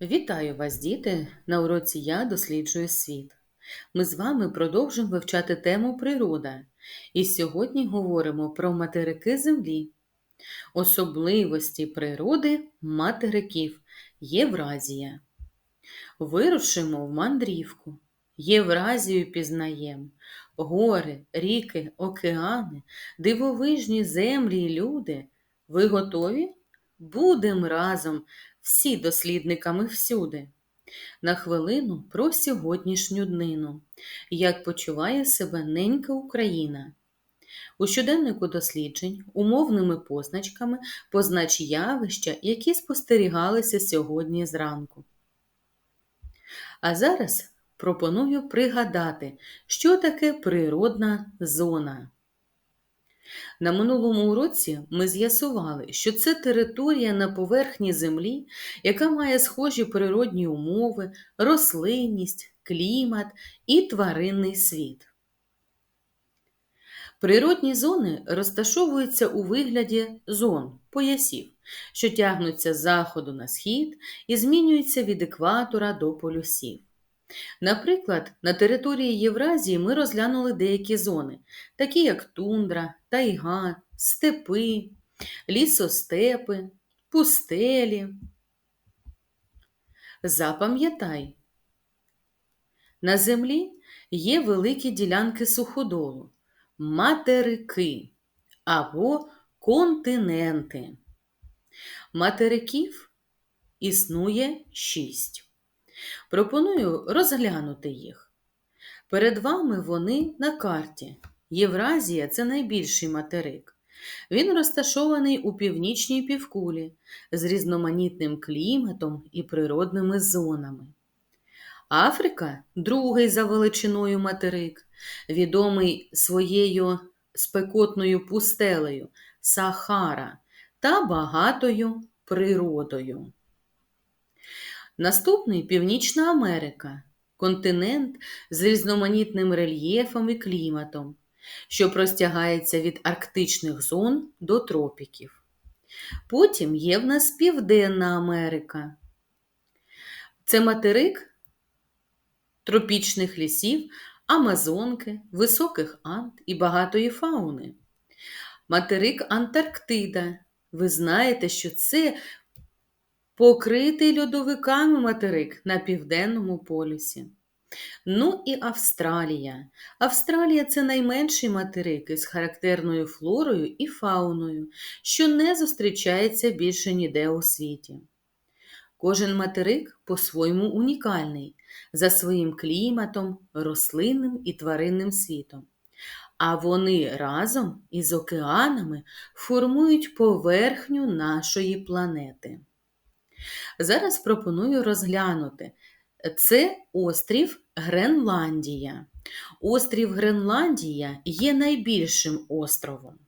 Вітаю вас, діти! На уроці Я досліджую світ. Ми з вами продовжуємо вивчати тему природа. І сьогодні говоримо про материки Землі, особливості природи материків Євразія. Вирушимо в мандрівку. Євразію пізнаєм, гори, ріки, океани, дивовижні землі і люди. Ви готові? Будем разом всі дослідниками всюди. На хвилину про сьогоднішню днину. Як почуває себе ненька Україна? У щоденнику досліджень умовними позначками познач явища, які спостерігалися сьогодні зранку. А зараз пропоную пригадати, що таке природна зона. На минулому уроці ми з'ясували, що це територія на поверхні Землі, яка має схожі природні умови, рослинність, клімат і тваринний світ. Природні зони розташовуються у вигляді зон поясів, що тягнуться з заходу на схід і змінюються від екватора до полюсів. Наприклад, на території Євразії ми розглянули деякі зони, такі як тундра, тайга, степи, лісостепи, пустелі. Запам'ятай, на землі є великі ділянки суходолу, материки або континенти. Материків існує шість. Пропоную розглянути їх. Перед вами вони на карті. Євразія це найбільший материк. Він розташований у північній півкулі з різноманітним кліматом і природними зонами. Африка другий за величиною материк, відомий своєю спекотною пустелею Сахара та багатою природою. Наступний Північна Америка континент з різноманітним рельєфом і кліматом, що простягається від арктичних зон до тропіків. Потім є в нас Південна Америка. Це материк тропічних лісів, Амазонки, високих Анд і багатої фауни. Материк Антарктида. Ви знаєте, що це покритий льодовиками материк на південному полюсі. Ну і Австралія. Австралія це найменший материк із характерною флорою і фауною, що не зустрічається більше ніде у світі. Кожен материк по-своєму унікальний за своїм кліматом, рослинним і тваринним світом. А вони разом із океанами формують поверхню нашої планети. Зараз пропоную розглянути. Це острів Гренландія. Острів Гренландія є найбільшим островом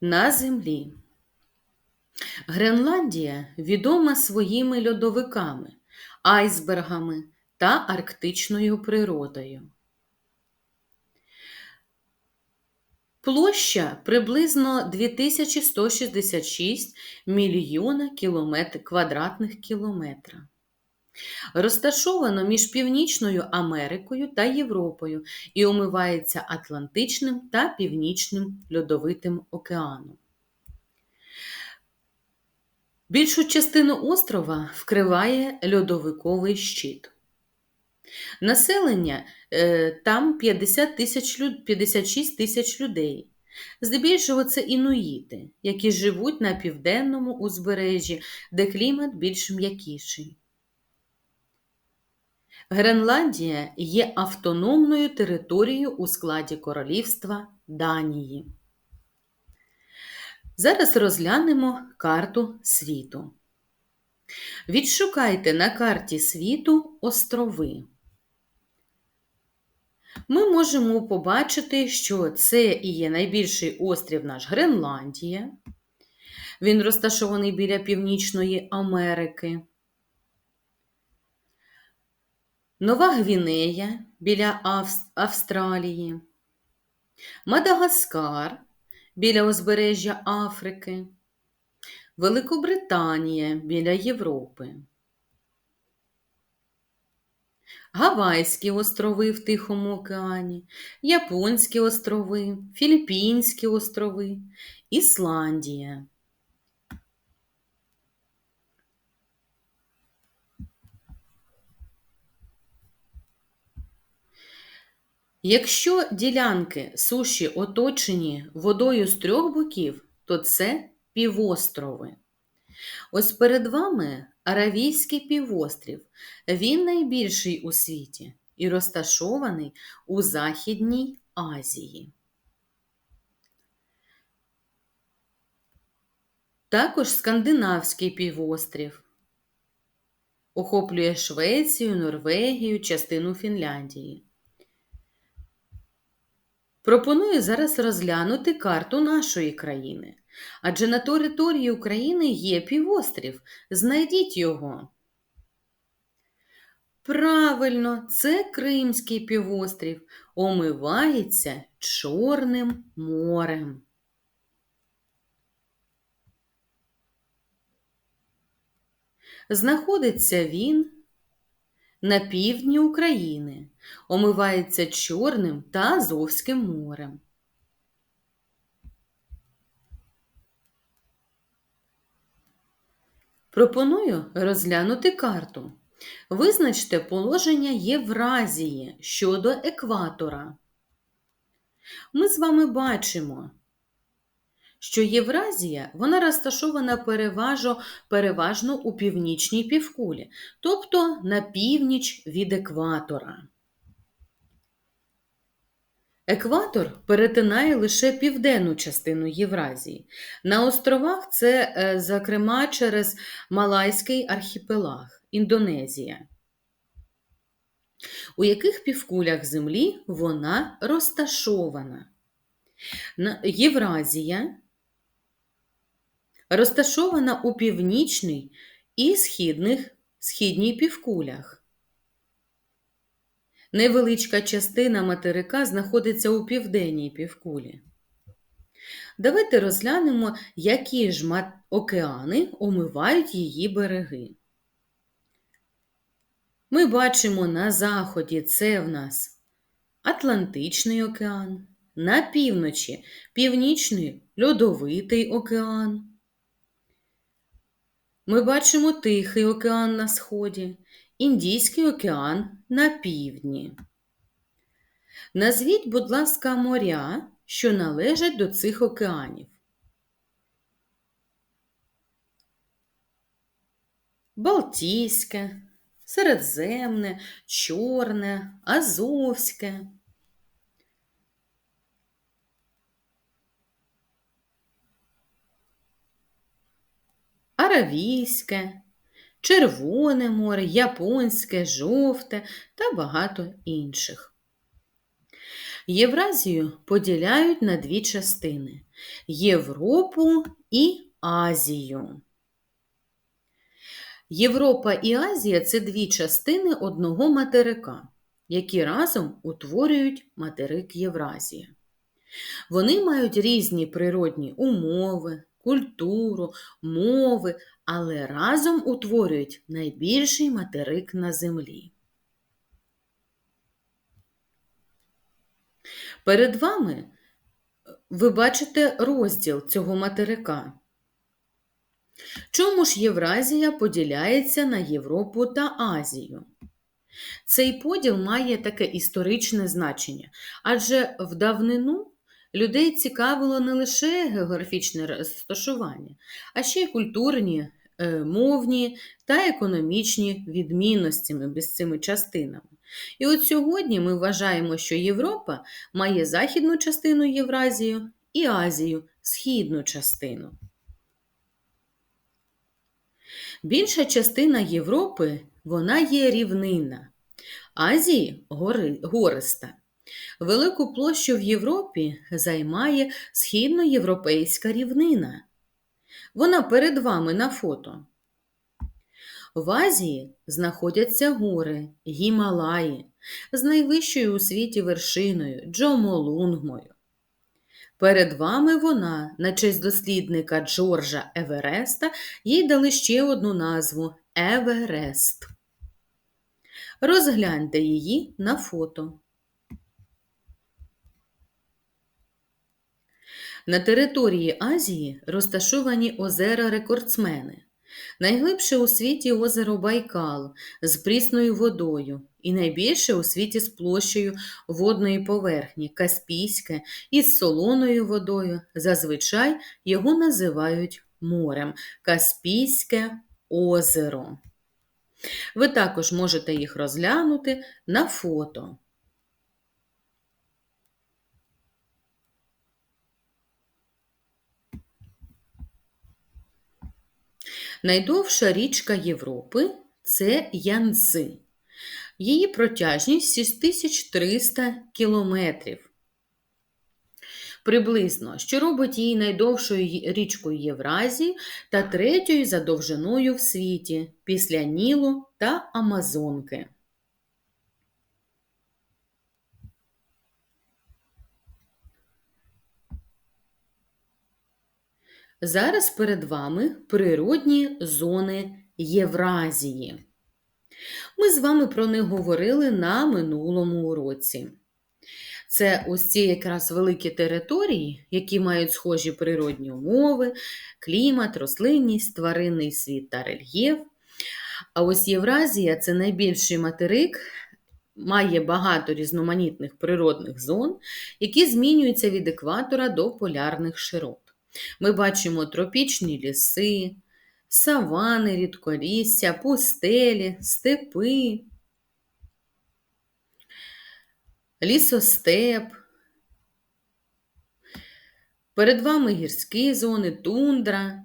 на землі. Гренландія відома своїми льодовиками, айсбергами та арктичною природою. Площа приблизно 2166 мільйона кілометр, квадратних кілометра. Розташовано між Північною Америкою та Європою і омивається Атлантичним та Північним Льодовитим океаном. Більшу частину острова вкриває льодовиковий щит. Населення е, там 50 тисяч, 56 тисяч людей. Здебільшого це інуїти, які живуть на південному узбережжі, де клімат більш м'якіший. Гренландія є автономною територією у складі королівства Данії. Зараз розглянемо карту світу. Відшукайте на карті світу острови ми можемо побачити, що це і є найбільший острів наш Гренландія. Він розташований біля Північної Америки. Нова Гвінея біля Австралії, Мадагаскар біля узбережжя Африки, Великобританія біля Європи. Гавайські острови в Тихому океані, Японські острови, Філіппінські острови, Ісландія. Якщо ділянки суші оточені водою з трьох боків, то це півострови. Ось перед вами Аравійський півострів. Він найбільший у світі і розташований у Західній Азії. Також Скандинавський півострів охоплює Швецію, Норвегію, частину Фінляндії. Пропоную зараз розглянути карту нашої країни. Адже на території України є півострів. Знайдіть його. Правильно, це Кримський півострів омивається Чорним морем. Знаходиться він на півдні України, омивається Чорним та Азовським морем. Пропоную розглянути карту. Визначте положення Євразії щодо екватора. Ми з вами бачимо, що Євразія вона розташована переважно, переважно у північній півкулі, тобто на північ від екватора. Екватор перетинає лише південну частину Євразії. На островах це, е, зокрема, через Малайський архіпелаг, Індонезія. У яких півкулях Землі вона розташована? Євразія розташована у північній і східних, східній півкулях. Невеличка частина материка знаходиться у південній півкулі. Давайте розглянемо, які ж океани омивають її береги. Ми бачимо на заході це в нас Атлантичний океан, на півночі Північний Льодовитий океан. Ми бачимо Тихий океан на сході, Індійський океан на півдні. Назвіть, будь ласка, моря, що належать до цих океанів. Балтійське, Середземне, Чорне, Азовське. Аравійське, Червоне море, Японське, жовте та багато інших. Євразію поділяють на дві частини Європу і Азію. Європа і Азія це дві частини одного материка, які разом утворюють материк Євразія. Вони мають різні природні умови, культуру, мови, але разом утворюють найбільший материк на землі. Перед вами е, ви бачите розділ цього материка. Чому ж Євразія поділяється на Європу та Азію? Цей поділ має таке історичне значення, адже в давнину Людей цікавило не лише географічне розташування, а ще й культурні, е, мовні та економічні відмінності між цими частинами. І от сьогодні ми вважаємо, що Європа має західну частину Євразію і Азію східну частину. Більша частина Європи вона є рівнина, Азії гори, гориста. Велику площу в Європі займає східноєвропейська рівнина. Вона перед вами на фото. В Азії знаходяться гори, Гімалаї з найвищою у світі вершиною Джомолунгмою. Перед вами вона, на честь дослідника Джорджа Евереста, їй дали ще одну назву Еверест. Розгляньте її на фото. На території Азії розташовані озера рекордсмени. Найглибше у світі озеро Байкал з прісною водою і найбільше у світі з площею водної поверхні Каспійське із солоною водою. Зазвичай його називають морем Каспійське озеро. Ви також можете їх розглянути на фото. Найдовша річка Європи це Янзи. Її протяжність 6300 кілометрів. Приблизно, що робить її найдовшою річкою Євразії та третьою за довжиною в світі після Нілу та Амазонки. Зараз перед вами природні зони Євразії. Ми з вами про них говорили на минулому уроці. Це ось ці якраз великі території, які мають схожі природні умови, клімат, рослинність, тваринний світ та рельєф. А ось Євразія це найбільший материк, має багато різноманітних природних зон, які змінюються від екватора до полярних широт. Ми бачимо тропічні ліси, савани, рідколісся, пустелі, степи, лісостеп. Перед вами гірські зони, тундра.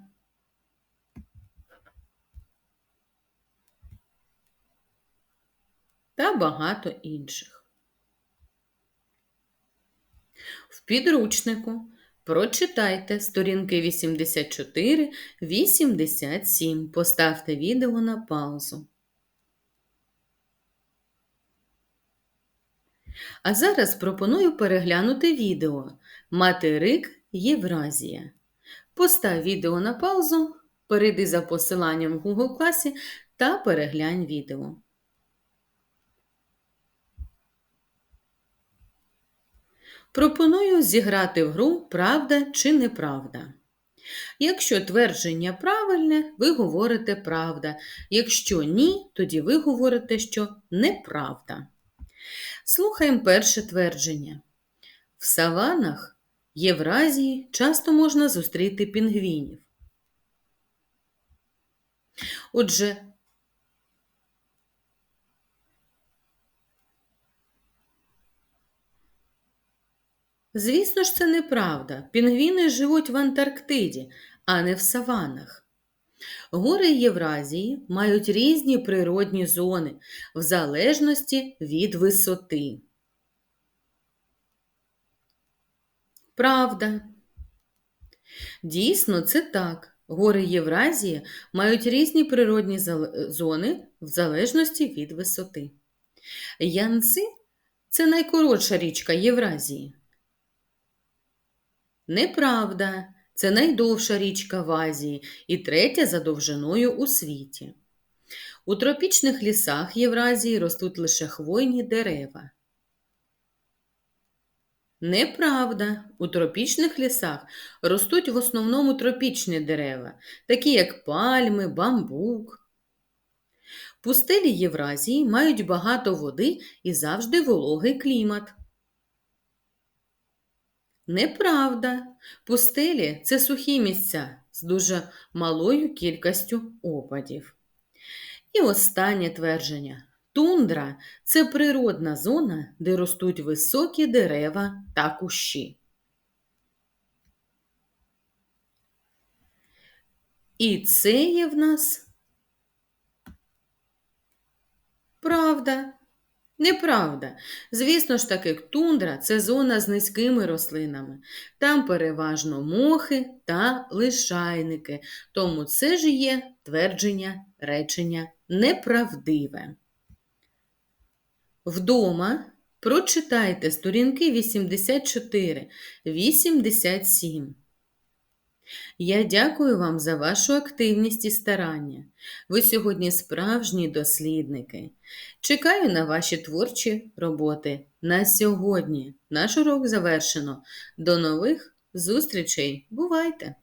Та багато інших. В підручнику Прочитайте сторінки 84-87. Поставте відео на паузу. А зараз пропоную переглянути відео Материк Євразія. Постав відео на паузу, перейди за посиланням в Google класі та переглянь відео. Пропоную зіграти в гру правда чи неправда. Якщо твердження правильне, ви говорите правда. Якщо ні, тоді ви говорите, що неправда. Слухаємо перше твердження. В саванах Євразії часто можна зустріти пінгвінів. Отже, Звісно ж, це неправда. Пінгвіни живуть в Антарктиді, а не в саванах. Гори Євразії мають різні природні зони в залежності від висоти. Правда. Дійсно, це так. Гори Євразії мають різні природні зони в залежності від висоти. Янци це найкоротша річка Євразії. Неправда, це найдовша річка в Азії і третя за довжиною у світі. У тропічних лісах Євразії ростуть лише хвойні дерева. Неправда, у тропічних лісах ростуть в основному тропічні дерева, такі як пальми, бамбук. Пустелі Євразії мають багато води і завжди вологий клімат. Неправда. Пустелі це сухі місця з дуже малою кількістю опадів. І останнє твердження. Тундра це природна зона, де ростуть високі дерева та кущі. І це є в нас правда. Неправда. Звісно ж таки, тундра це зона з низькими рослинами. Там переважно мохи та лишайники. Тому це ж є твердження речення неправдиве. Вдома Прочитайте сторінки 84, 87. Я дякую вам за вашу активність і старання. Ви сьогодні справжні дослідники. Чекаю на ваші творчі роботи. На сьогодні наш урок завершено. До нових зустрічей. Бувайте!